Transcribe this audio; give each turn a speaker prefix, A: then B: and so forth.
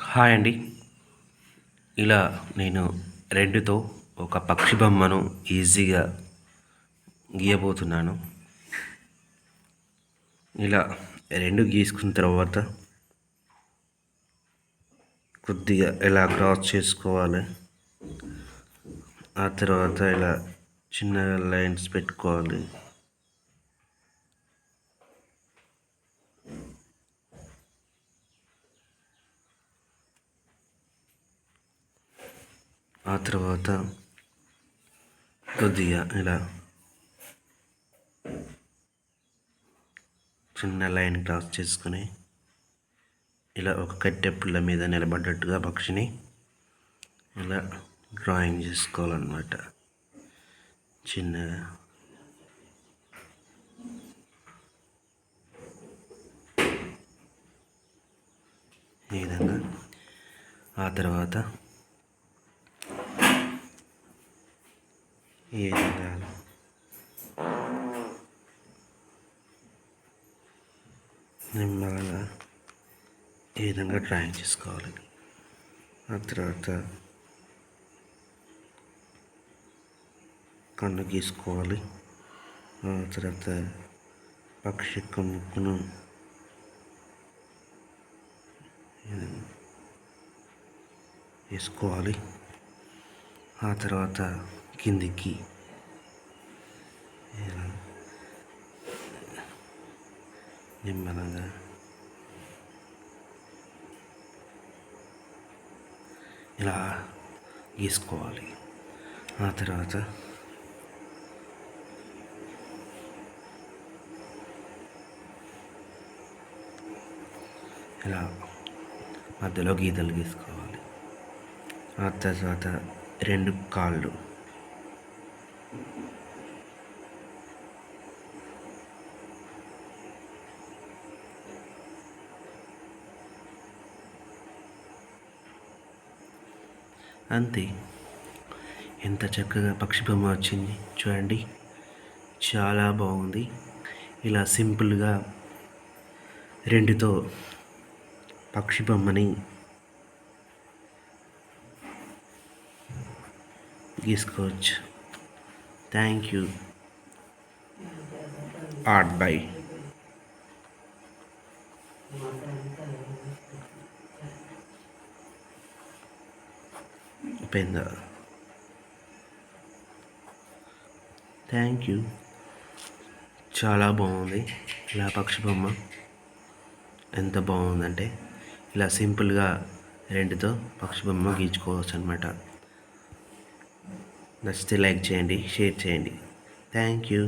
A: Hi అండి. ఇలా నేను రెండుతో ఒక పక్షి బొమ్మను ఈజీగా గీయబోతున్నాను. ఇలా రెండు గీసుకున్న తర్వాత కొద్దిగా ఇలా క్రాస్ చేసుకోవాలి ఆ తర్వాత ఇలా చిన్నగా లైన్స్ పెట్టుకోవాలి. ఆ తర్వాత కొద్దిగా ఇలా చిన్న లైన్ క్రాస్ చేసుకుని ఇలా ఒక కట్టె పుల్ల మీద నిలబడ్డట్టుగా పక్షిని ఇలా డ్రాయింగ్ చేసుకోవాలన్నమాట. చిన్నగా ఈ విధంగా. ఆ తర్వాత ఈ విధంగా నిమ్మలంగా ఈ విధంగా డ్రాయింగ్ చేసుకోవాలి. ఆ తర్వాత కన్ను గీసుకోవాలి. ఆ తర్వాత పక్షి యొక్క ముక్కును వేసుకోవాలి. ఆ తర్వాత కిందికి. నిమ్మలంగా ఇలా గీసుకోవాలి. ఆ తర్వాత ఇలా మధ్యలో గీతలు గీసుకోవాలి. ఆ తర్వాత రెండు కాళ్ళు అంతే. ఎంత చక్కగా పక్షి బొమ్మ వచ్చింది చూడండి. చాలా బాగుంది. ఇలా సింపుల్గా రెండుతో పక్షి బొమ్మని గీసుకోవచ్చు. Thank you art by Upendra thank you చాలా బాగుంది ఇలా పక్షి బొమ్మ ఎంత బాగుందంటే ఇలా సింపుల్గా రెండుతో పక్షి బొమ్మ గీచుకోవచ్చు అనమాట నచ్చితే లైక్ చేయండి షేర్ చేయండి. Thank you.